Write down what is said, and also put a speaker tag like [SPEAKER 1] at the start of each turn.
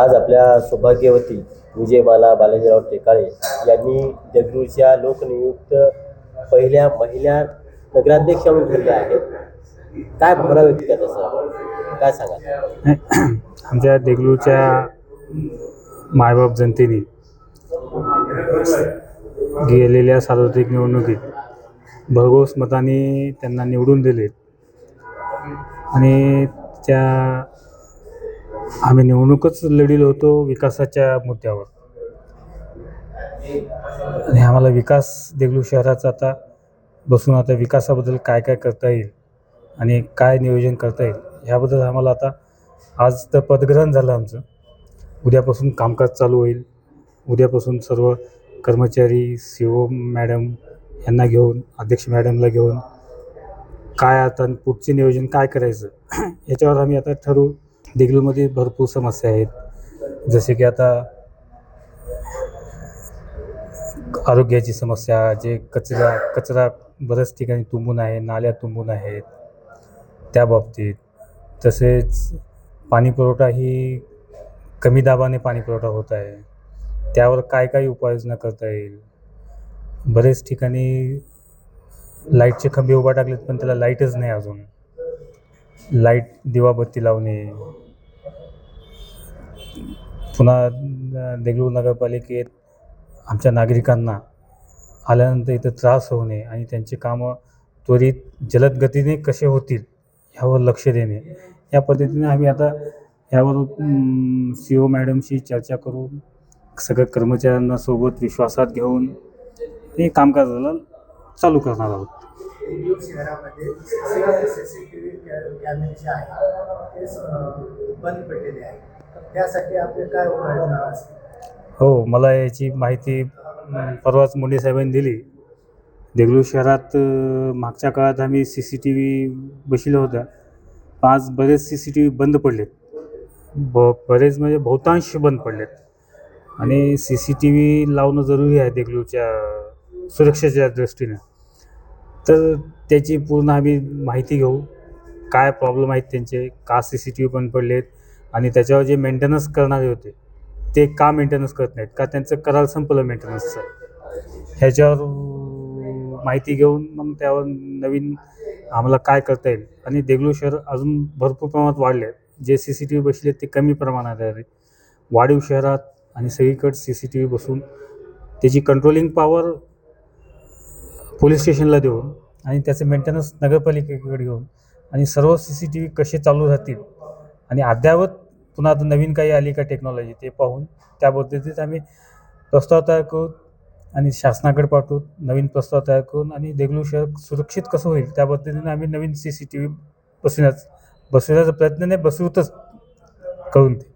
[SPEAKER 1] आज आपल्या सौभाग्यवती विजयमाला बालाजीराव टेकाळे यांनी देगलूरच्या लोकनियुक्त पहिल्या महिला नगराध्यक्ष म्हणून ठरल्या आहेत. काय भावना व्यक्त करत सर? काय सांगा
[SPEAKER 2] आमच्या देगलूरच्या मायबाप जनतेने गेलेल्या सार्वत्रिक निवडणुकीत भरघोस मताने त्यांना निवडून दिलेत. आणि त्या आम्ही निवडणूकच लढिलो होतो विकासाच्या मुद्द्यावर. आणि आम्हाला विकास देगलू शहराचा आता बसून आता विकासाबद्दल काय काय करता येईल आणि काय नियोजन करता येईल ह्याबद्दल आम्हाला आता आज तर पदग्रहण झालं आमचं. उद्यापासून कामकाज चालू होईल. उद्यापासून सर्व कर्मचारी सी ओ मॅडम यांना घेऊन अध्यक्ष मॅडमला घेऊन काय आता पुढचे नियोजन काय करायचं? याच्यावर आम्ही आता ठरवू. देगलूरमध्ये भरपूर समस्या आहेत. जसे की आता आरोग्याची समस्या जे कचरा कचरा बऱ्याच ठिकाणी तुंबून आहे नाल्या तुंबून आहेत त्या बाबतीत. तसेच पाणी पुरवठा ही कमी दाबाने पाणीपुरवठा होत आहे. त्यावर काय काय उपाययोजना करता येईल? बरेच ठिकाणी लाईटचे खंबे उभा टाकलेत पण त्याला लाईटच नाही अजून. लाइट दिवाबत्ती लावणे. पुन्हा देगलूर नगरपालिकेत आमच्या नागरिकांना आल्यानंतर इथं त्रास होणे आणि त्यांची कामं त्वरित जलद गतीने कसे होतील ह्यावर लक्ष देणे. या पद्धतीने आम्ही आता ह्यावर सी ओ मॅडमशी चर्चा करून सगळ्या कर्मचाऱ्यांना सोबत विश्वासात घेऊन हे कामकाजाला चालू करणार आहोत.
[SPEAKER 3] देगलूर शहरामध्ये सी सी टी व्ही कॅमेरे जे आहेत ते स- बंद पडलेले आहेत. तर त्यासाठी आपले काय उपाययोजना असतील?
[SPEAKER 2] हो मला याची माहिती परवाच मुंडे साहेबांनी दिली. देगलूर शहरात मागच्या काळात आम्ही सी सी टी व्ही बसवलं होत्या आज बरेच सी सी टी व्ही बंद पडलेत. ब बरेच म्हणजे बहुतांश बंद पडलेत. आणि सी सी टी व्ही लावणं जरुरी आहे देगलूरच्या सुरक्षेच्या दृष्टीनं. तर त्याची पूर्ण आम्ही माहिती घेऊ. काय प्रॉब्लेम आहेत त्यांचे का सी सी टी व्ही बंद पडलेत आणि त्याच्यावर जे मेंटेनन्स करणारे होते ते का मेंटेनन्स करत नाहीत? का त्यांचं करार संपलं मेंटेनन्सचं ह्याच्यावर माहिती घेऊन मग त्यावर नवीन आम्हाला काय करता येईल? आणि देगलूर शहर अजून भरपूर प्रमाणात वाढले आहेत. जे सी सी टी व्ही बसले ते कमी प्रमाणात आहे. वाढीव शहरात आणि सगळीकडे सी सी टी व्ही बसून त्याची कंट्रोलिंग पॉवर पोलीस स्टेशनला देऊन आणि त्याचं मेंटेनन्स नगरपालिकेकडे घेऊन आणि सर्व सी सी टी व्ही कसे चालू राहतील आणि अद्ययावत पुन्हा आता नवीन काही आली का टेक्नॉलॉजी ते पाहून त्या पद्धतीत आम्ही प्रस्ताव तयार करू आणि शासनाकडे पाठवू नवीन प्रस्ताव तयार करून आणि देगलूर शहर सुरक्षित कसं होईल त्या पद्धतीने आम्ही नवीन सी सी टी व्ही बसवण्याचा बसवण्याचा प्रयत्न नाही बसवतच करून ते